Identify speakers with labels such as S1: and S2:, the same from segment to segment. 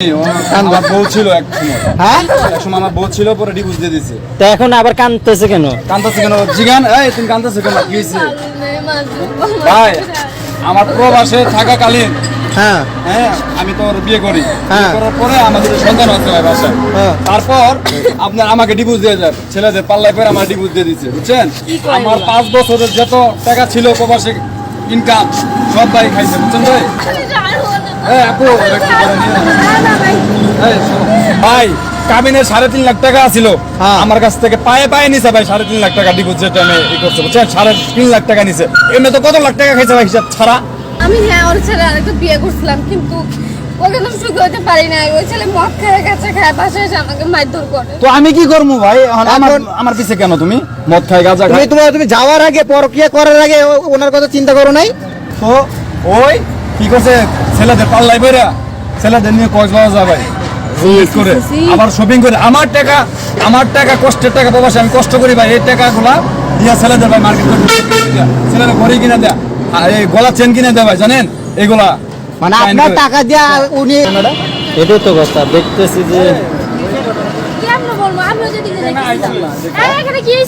S1: আমার বউ ছিল এক সময়।
S2: হ্যাঁ?
S1: এক সময় আমার বউ ছিল পরে ডিভোর্স দিয়ে দিছে।
S3: তো এখন আবার কান্দতেছে কেন?
S1: কান্দাছে কেন? জিগান এই তুমি কান্দাছো কেন? কি হয়েছে? ভাই আমার প্রবাসে থাকাকালীন
S2: হ্যাঁ।
S1: হ্যাঁ আমি তো বিয়ে করি।
S2: হ্যাঁ।
S1: করার পরে আমাদের সন্তান হচ্ছে ভাই বাসায়।
S2: হ্যাঁ।
S1: তারপর আপনার আমাকে ডিভোর্স দিয়ে যায় ছেলেদের পাল্লায় পরে আমার ডিভোর্স দিয়ে দিচ্ছে বুঝছেন? আমার পাঁচ বছরের যত টাকা ছিল প্রবাসে ইনকাম সব ভাই খাইছে বুঝছেন ভাই? ভাই কাবিনের সাড়ে তিন লাখ টাকা ছিল
S2: হ্যাঁ।
S1: আমার কাছ থেকে পায়ে পায়ে নিছে ভাই সাড়ে তিন লাখ টাকা ডিপোজিট আমি ই করছে বুঝছেন? সাড়ে তিন লাখ টাকা নিছে। এমনি তো কত লাখ টাকা খাইছে ভাই হিসাব ছাড়া?
S4: আমি হ্যাঁ ওর ছেলে আরেকটা বিয়ে করছিলাম কিন্তু ওকে তো সুখী হতে পারি না ওই ছেলে মদ খেয়ে গেছে খায় বাসায় এসে আমাকে মারধর করে।
S1: তো আমি কি করব ভাই? আমার আমার পিছে কেন তুমি? মদ খাই গাঁজা
S2: তুমি তোমার তুমি যাওয়ার আগে পরকিয়া করার আগে ও- ওনার কথা চিন্তা করো নাই?
S1: তো ওই কি করছে? ছেলেদের পাল্লাই বেরা ছেলেদের নিয়ে কক্সবাজার ভাই? করে। আবার শপিং করে। আমার টাকা আমার টাকা কষ্টের টাকা প্রবাসে আমি কষ্ট করি ভাই। এই টাকাগুলা দিয়া ছেলেদের ভাই মার্কেট করে ছেলেদের ঘড়ি কিনে দেয়া। আর এই গলা চেন কিনে দেয় ভাই জানেন? এগুলা
S2: মানে আপনার টাকা দিয়া উনি
S3: এটাই তো কথা দেখতেছি যে
S4: কেমন বলব? আমিও যদি এখানে কি
S2: এই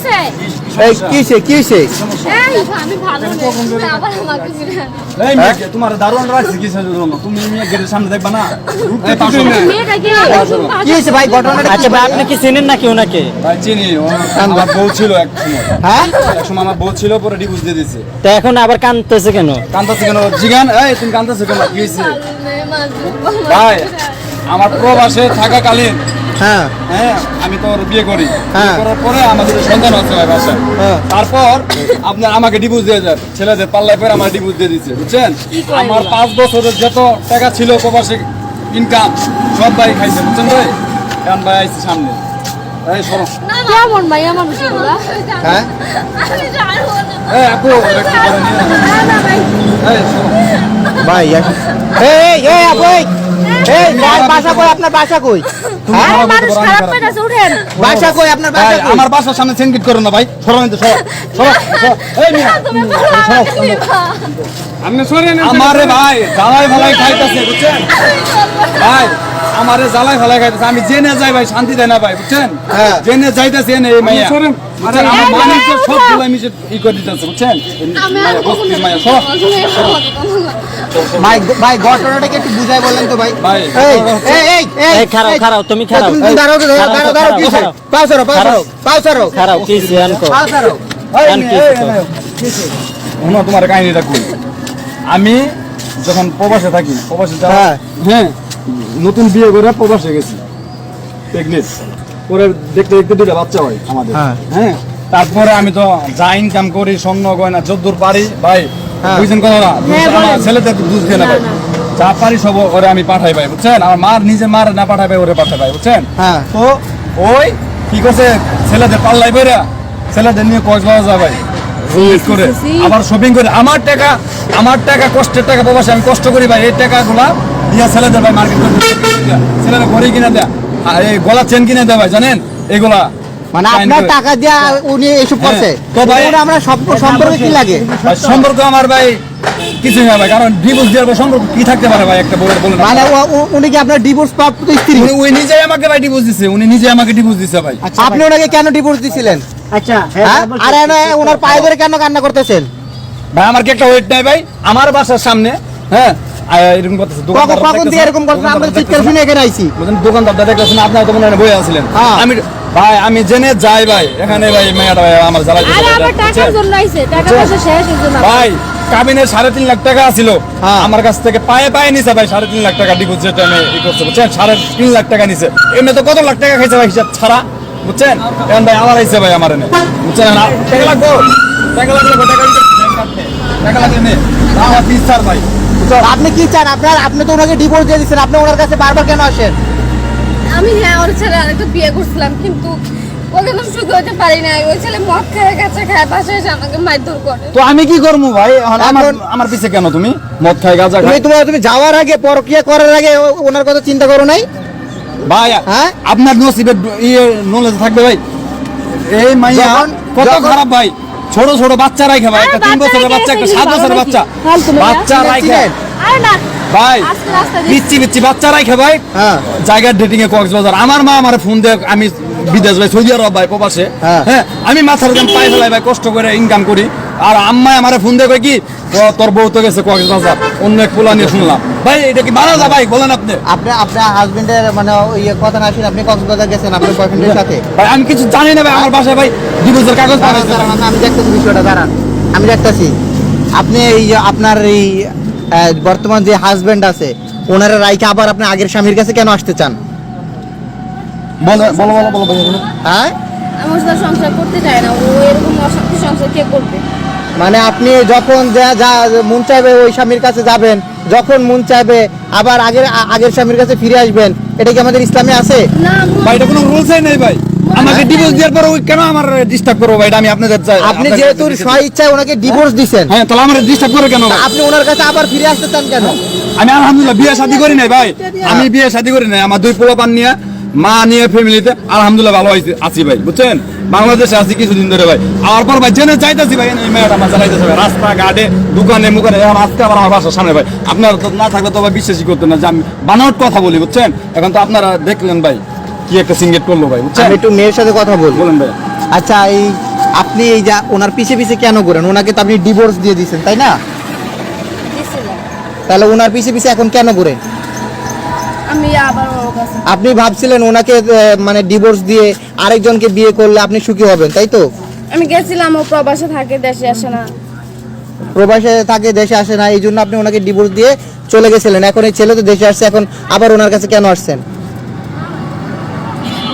S2: কিসে কিসে
S4: এই আমি ভালো নেই। তুমি আবার আমাকে ফিরে আনো।
S1: এই মেয়ে, তোমার দারোয়ান রাখছি কিসের জন্য তুমি মেয়ে গেটের সামনে দেখবা না? এই পাঁচশো টাকা।
S4: কি
S2: হয়েছে ভাই ঘটনাটা
S3: আচ্ছা ভাই আপনি কি চেনেন নাকি ওনাকে?
S1: ভাই চিনি। ও আমার বউ ছিল এক সময়।
S2: হ্যাঁ?
S1: এক সময় আমার বউ ছিল পরে ডিভোর্স দিয়ে দিছে।
S3: তো এখন আবার কান্দতেছে কেন?
S1: কান্দাছে কেন? জিগান এই তুমি কান্দাছো কেন? কি ভাই আমার প্রবাসে থাকাকালীন
S2: হ্যাঁ।
S1: হ্যাঁ আমি তো বিয়ে করি।
S2: হ্যাঁ।
S1: করার পরে আমাদের সন্তান হচ্ছে ভাই বাসায়।
S2: হ্যাঁ।
S1: তারপর আপনার আমাকে ডিভোর্স দিয়ে যায় ছেলেদের পাল্লায় পরে আমার ডিভোর্স দিয়ে দিচ্ছে বুঝছেন? আমার পাঁচ বছরের যত টাকা ছিল প্রবাসে ইনকাম সব ভাই খাইছে বুঝছেন ভাই? এখন ভাই আইছে সামনে। এই সরো।
S4: কেমন ভাই আমার বিষয়গুলো
S2: হ্যাঁ?
S1: আপু
S4: ভাই।
S1: এই
S2: আপু এই। কই? আপনার বাসা কই?
S1: আমি
S4: খারাপ
S1: খারাপ
S4: পেয়ে গেছে উঠেন।
S2: বাসা কই আপনার বাসা
S1: ভাই,
S2: কই?
S1: আমার বাসার সামনে সেনকিট করো না ভাই সরো কিন্তু সরো সরো সরো। এই মিয়া
S4: তুমি বলো আমাকে নিবা
S1: আমারে ভাই জ্বালাই ফালাই খাইতেছে বুঝছেন? ভাই আমারে জ্বালাই ফালাই খাইতেছে। আমি জেনে যাই ভাই শান্তি দেয় না ভাই বুঝছেন?
S2: হ্যাঁ।
S1: জেনে যাইতেছে এনে এই মাইয়া। বুঝছেন, আমার মানুষ সব গুলাই মিশে ই করে দিতেছে বুঝছেন?
S4: আমি আর
S1: মাইয়া,
S4: কখনো
S1: বস্তির মাইয়া সব
S2: ভাই ভাই ঘটনাটাকে একটু বুঝাই বললেন তো ভাই
S1: ভাই,
S2: এই এই এই এই
S3: এই খারাপ, খারাপ, তুমি খারাপ।
S2: তুমি তুমি দাঁড়াও তো, দাঁড়াও দাঁড়াও দাঁড়াও
S3: খারাপ,
S2: কিসে
S3: খারাপ।
S2: পাও সরো পাও সরো পাও সরো
S3: খারাপ কি সিয়ান কো
S2: পাও সরো
S1: এই
S3: কান
S1: মেয়ে,
S3: কি
S1: এই,
S3: হইছে?
S1: এই, শোনো তোমার কাহিনীটা কই আমি যখন প্রবাসে থাকি প্রবাসে যাওয়া
S2: হ্যাঁ।
S1: হ্যাঁ নতুন বিয়ে করে প্রবাসে গেছি প্রেগনেন্ট পরে দেখতে দেখতে দুটো বাচ্চা হয় আমাদের
S2: হ্যাঁ।
S1: হ্যাঁ তারপরে আমি তো যা ইনকাম করি স্বর্ণ গয়না যদ্দূর পারি ভাই। বুঝছেন
S4: হ্যাঁ,
S1: আমার ছেলেদের দুধ খেয়ে না ভাই। যা পারি সব ওরে আমি পাঠাই ভাই বুঝছেন? আমার মার নিজে মার না পাঠাই ভাই ওরে পাঠাই ভাই বুঝছেন?
S2: হ্যাঁ।
S1: তো ওই কি করছে? ছেলেদের পাল্লাই বেরা ছেলেদের নিয়ে কক্সবাজার ভাই। করে। আবার শপিং করে। আমার টাকা আমার টাকা কষ্টের টাকা প্রবাসে আমি কষ্ট করি ভাই এই টাকাগুলা দিয়া ছেলেদের ভাই মার্কেট করে ছেলেদের ঘড়ি কিনে দেয়া। আর এই গলা চেন কিনে দেয় ভাই জানেন? এগুলা
S2: মানে আপনার টাকা দিয়া উনি এসব করছে।
S1: ভাই-
S2: ওরা আমরা সম্পর্কে কি লাগে?
S1: সম্পর্ক আমার ভাই কিছুই না ভাই কারণ ডিভোর্স দেওয়ার পর সম্পর্ক কি থাকতে পারে ভাই? একটা বলে বলে
S2: মানে ও- ও- উনি কি আপনার ডিভোর্স প্রাপ্ত স্ত্রী?
S1: উনি উনি নিজেই আমাকে ভাই ডিভোর্স দিছে উনি নিজে আমাকে ডিভোর্স দিছে ভাই।
S2: আপনি ওনাকে কেন ডিভোর্স দিছিলেন?
S3: আচ্ছা
S2: হ্যাঁ আর এনে ওনার পায়ে ধরে কেন কান্না করতেছেন?
S1: ভাই আমার কি একটা ওয়েট নাই ভাই? আমার বাসার সামনে হ্যাঁ? এরকম করতেছে দোকানদার
S2: এরকম করতেছেন আমরা চিৎকার শুনে এখানে আইছি।
S1: বুঝলেন দোকানদারটা দেখতেছেন আপনারা তো মনে হয় বই আছিলেন।
S2: হ্যাঁ।
S1: আমি ভাই আমি জেনে যাই ভাই। এখানে ভাই মেয়েটা ভাই আমার
S4: আমার টাকার জন্য আইছে টাকা পয়সা শেষ এর জন্য
S1: ভাই কাবিনের সাড়ে তিন লাখ টাকা ছিল
S2: হ্যাঁ।
S1: আমার কাছ থেকে পায়ে পায়ে নিছে ভাই সাড়ে তিন লাখ টাকা ডিপোজিট আমি ই করছে বুঝছেন? সাড়ে তিন লাখ টাকা নিছে। এমনি তো কত লাখ টাকা খাইছে ভাই হিসাব ছাড়া বুঝছেন? এখন ভাই আমার আইছে ভাই আমার এনে বুঝছেন? না টাকা লাগবো? টাকা লাগবে টাকা দিতে টাকা লাগবে নে। আমার স্যার ভাই।
S2: আপনি কি চান? আপনার আপনি তো ওনাকে ডিভোর্স দিয়ে দিচ্ছেন আপনি ওনার কাছে বারবার কেন আসেন?
S4: আমি হ্যাঁ ওর ছেলে আরেকটা বিয়ে করছিলাম কিন্তু ওকে তো সুখী হতে পারি না ওই ছেলে মদ খেয়ে গেছে খায় বাসায় এসে আমাকে মারধর করে।
S1: তো আমি কি করব ভাই? আমার আমার পিছে কেন তুমি? মদ খাই গাঁজা
S2: তুমি তুমি যাওয়ার আগে পরকিয়া করার আগে ওনার কথা চিন্তা করো নাই?
S1: ভাই
S2: হ্যাঁ?
S1: আপনার নসিবের ইয়ে নলেজ থাকবে ভাই। এই মাইয়া কত খারাপ ভাই। ছোট ছোট বাচ্চা রাখে ভাই একটা তিন বছরের বাচ্চা একটা সাত বছরের বাচ্চা। বাচ্চা রাখে?
S4: না।
S1: ভাই পিচ্ছি পিচ্ছি বাচ্চা রাখে ভাই।
S2: হ্যাঁ।
S1: জায়গার ডেটিং এ কক্সবাজার। আমার মা আমার ফোন দিয়ে আমি বিদেশ ভাই সৌদি আরব ভাই প্রবাসে।
S2: হ্যাঁ।
S1: হ্যাঁ আমি মাথার দাম পাই ফেলাই ভাই কষ্ট করে ইনকাম করি। আর আম্মাই আমার ফোন দিয়ে কি তোর বউ তো গেছে কক্সবাজার অন্য এক পোলা নিয়ে শুনলাম। ভাই এটা কি মানা যা ভাই? বলেন আপনি।
S2: আপনি আপনার হাজবেন্ডের মানে ইয়ে কথা না শুনে আপনি কক্সবাজার গেছেন আপনার বয়ফ্রেন্ডের সাথে?
S1: ভাই আমি কিছু জানি না ভাই আমার বাসায় ভাই ডিভোর্সের কাগজ
S2: আমি দেখতেছি বিষয়টা দাঁড়ান। আমি দেখতেছি। আপনি এই যে আপনার এই বর্তমান যে হাজবেন্ড আছে ওনারা রাইকে আবার আপনি আগের স্বামীর কাছে কেন আসতে চান?
S1: বলো বলো বলো বলো।
S2: হ্যাঁ?
S4: আমি ওর সাথে সংসার করতে চাই না ও এরকম অশান্তি সংসার কে করবে?
S2: মানে আপনি যখন যা যা মন চাইবে ওই স্বামীর কাছে যাবেন যখন মন চাইবে আবার আগের আগের স্বামীর কাছে ফিরে আসবেন এটা কি আমাদের ইসলামে আছে?
S4: না
S1: ভাই এটা কোনো রুলসই নেই ভাই। আমাকে ডিভোর্স দেওয়ার পর কেন আমার ডিস্টার্ব করব ভাই? আমি আপনাদের চাই
S2: আপনি যেহেতু
S1: কাছে
S2: ইচ্ছায় ওনাকে ডিভোর্স দিছেন।
S1: হ্যাঁ তাহলে আমার ডিস্টার্ব করে কেন?
S2: আপনি ওনার কাছে আবার ফিরে আসতে চান কেন?
S1: আমি আলহামদুলিল্লাহ বিয়ে শাদী করি নাই ভাই। আমি বিয়ে শাদী করি নাই। আমার দুই পোলা পান নিয়ে মা নিয়ে ফ্যামিলিতে আলহামদুলিল্লাহ ভালো হয়েছে আছি ভাই বুঝছেন? বাংলাদেশে আছি কিছুদিন ধরে ভাই। আর পর ভাই জেনে চাইতেছি ভাই এই মেয়েটা আমার চালাইতেছে ভাই। রাস্তা ঘাটে দোকানে মুখানে এখন আজকে আবার আমার বাসার সামনে ভাই। আপনারা তো না থাকলে তো ভাই বিশ্বাসই করতেন না যে আমি বানাওয়াট কথা বলি বুঝছেন? এখন তো আপনারা দেখলেন ভাই। কি একটা সিঙ্গেট করল ভাই
S2: আমি একটু মেয়ের সাথে কথা বলব
S1: বলেন ভাই।
S2: আচ্ছা এই আপনি এই যা ওনার পিছে পিছে কেন করেন? ওনাকে তো আপনি ডিভোর্স দিয়ে দিয়েছেন তাই না? তাহলে ওনার পিছে পিছে এখন কেন করেন?
S4: আমি আবার ওর কাছে
S2: আপনি ভাবছিলেন ওনাকে মানে ডিভোর্স দিয়ে আরেকজনকে বিয়ে করলে আপনি সুখী হবেন তাই তো?
S4: আমি গেছিলাম ও প্রবাসে থাকে দেশে আসে না।
S2: প্রবাসে থাকে দেশে আসে না এই জন্য আপনি ওনাকে ডিভোর্স দিয়ে চলে গেছিলেন। এখন এই ছেলে তো দেশে আসছে এখন আবার ওনার কাছে কেন আসছেন?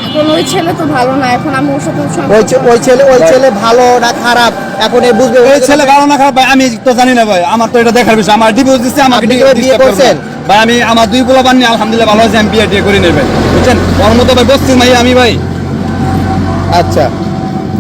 S4: এখন ওই ছেলে তো ভালো না এখন আমি ওর সাথে
S2: ওই ওই ছেলে ওই ছেলে ভালো না খারাপ? এখন এ বুঝবে
S1: ওই ছেলে ভালো না খারাপ ভাই আমি তো জানি না ভাই আমার তো এটা দেখার বিষয় আমার ডিভোর্স দিচ্ছে আমাকে
S2: আপনি
S1: ডিভোর্স
S2: কি বিয়ে করছেন?
S1: ভাই আমি আমার দুই পোলা বান্নি আলহামদুলিল্লাহ ভালো আছে আমি বিয়ে টিয়ে করি নাই ভাই বুঝছেন? ওর মতো ভাই বসছি ভাই আমি ভাই।
S2: আচ্ছা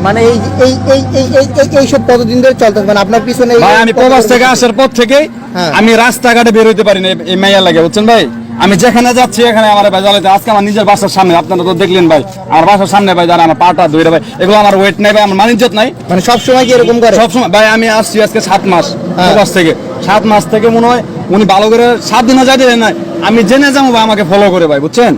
S2: মানে এই এই এই এই এই এই- এইসব কতদিন ধরে চলতেছে? মানে আপনার পিছনে
S1: ভাই আমি প্রবাস থেকে আসার পর থেকে
S2: হ্যাঁ।
S1: আমি রাস্তাঘাটে বের হইতে পারি না এই- এই মাইয়া লাগে বুঝছেন ভাই? আমি যেখানে যাচ্ছি এখানে আমার ভাই জ্বালাতে আজকে আমার নিজের বাসার সামনে আপনারা তো দেখলেন ভাই। আমার বাসার সামনে ভাই যারা আমার পাটা ধরে ভাই। এগুলো আমার ওয়েট নাই ভাই আমার মানিজ্যত নাই।
S2: মানে সব সময় কি এরকম করে?
S1: সবসময় ভাই আমি আসছি আজকে সাত মাস
S2: হ্যাঁ।
S1: প্রবাস থেকে। সাত মাস থেকে মনে হয় উনি ভালো করে সাত দিনও যাইতে দেন নাই। আমি জেনে যাব ভাই আমাকে ফলো করে ভাই বুঝছেন?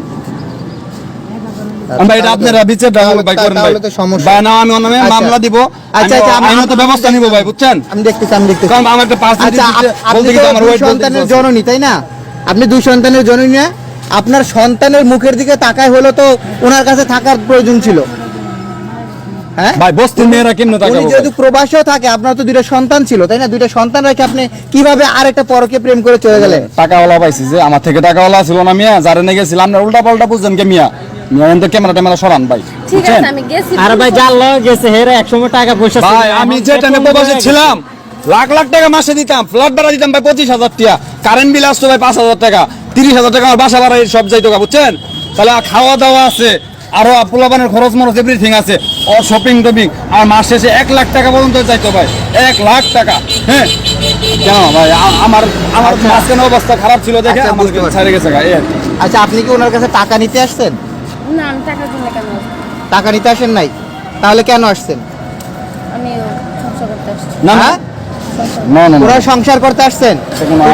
S1: ভাই এটা আপনারা বিচার ভাই করেন ভাই।
S2: তাহলে তো সমস্যা।
S1: ভাই না আমি ওর নামে
S2: আচ্ছা।
S1: মামলা দিব
S2: আচ্ছা, আচ্ছা, আমি-
S1: আইনত ব্যবস্থা নিব ভাই বুঝছেন?
S2: আমি দেখতেছি আমি দেখতেছি।
S1: কারণ আমার একটা
S2: আচ্ছা সন্তানের জননী তাই না? আপনি দুই সন্তানের জননী না আপনার সন্তানের মুখের দিকে তাকায় হলো তো ওনার কাছে থাকার প্রয়োজন ছিল। হ্যাঁ?
S1: ভাই বস্তির মেয়েরা কেমনে তাকাবো
S2: যেহেতু প্রবাসেও থাকে আপনার তো দুইটা সন্তান ছিল তাই না? দুইটা সন্তান রেখে আপনি কীভাবে আরেকটা পরকে প্রেম করে চলে গেলেন?
S1: টাকাওয়ালা পাইছি যে আমার থেকে টাকাওয়ালা ছিল না মিয়া যারা নিয়ে গেছিলাম না উল্টা পাল্টা বুঝছেন কে মিয়া?
S4: আমি
S3: আর ভাই যার লগে গেছে হেরা একসময় টাকা পয়সা ছিল
S1: ভাই
S3: না,
S1: আমি
S3: এখন
S1: যে টাইমে প্রবাসে ছিলাম লাখ লাখ টাকা মাসে দিতাম ফ্ল্যাট ভাড়া দিতাম ভাই পঁচিশ হাজার টাকা কারেন্ট বিল আসতো ভাই পাঁচ হাজার টাকা তিরিশ হাজার টাকা আমার বাসা ভাড়া সব যাইতো গা, বুঝছেন? তাহলে আর খাওয়া দাওয়া আছে আরও পোলাপানের খরচ মরচ এভরিথিং আছে ও শপিং টপিং আর মাস শেষে এক লাখ টাকা পর্যন্ত চাইতো ভাই এক লাখ টাকা হ্যাঁ? কেন ভাই আমার আমার মাঝখানে অবস্থা খারাপ ছিল দেখে
S2: আচ্ছা,
S1: আমার
S2: বুঝতে
S1: ছেড়ে গেছে কি।
S2: আচ্ছা আপনি কি ওনার কাছে টাকা নিতে আসছেন?
S4: না আমি টাকার জন্য কেন?
S2: টাকা নিতে আসেন নাই? তাহলে কেন আসছেন?
S4: আমি সংসার করতে আসছি।
S1: না না?
S4: সংসার
S1: না।
S2: ওরা সংসার করতে আসছেন।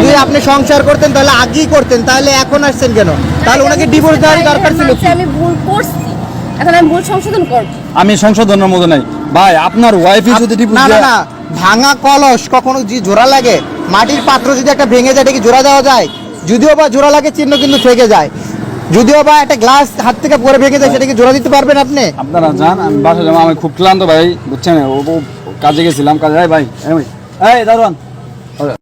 S2: যদি আপনি সংসার করতেন তাহলে আগেই করতেন তাহলে এখন আসছেন কেন? তাহলে ওনাকে ডিভোর্স দেওয়ার দরকার ছিল
S4: আমি ভুল করছি। এখন আমি ভুল সংশোধন করব।
S1: আমি সংশোধনের মধ্যে নাই। ভাই আপনার ওয়াইফই যদি ডিভোর্স
S2: না না ভাঙা কলস কখনো যে জোড়া লাগে। মাটির পাত্র যদি একটা ভেঙে যায় এটা কি জোড়া দেওয়া যায়? যদিও বা জোড়া লাগে চিহ্ন কিন্তু থেকে যায়। যদিও বা একটা গ্লাস হাত থেকে পরে ভেঙে যায় সেটা কি জোড়া দিতে পারবেন আপনি?
S1: আপনারা যান আমি বাসা যাব। আমি খুব ক্লান্ত ভাই বুঝছেন? ও ও কাজে গেছিলাম কাজে ভাই ভাই, এই দারোয়ান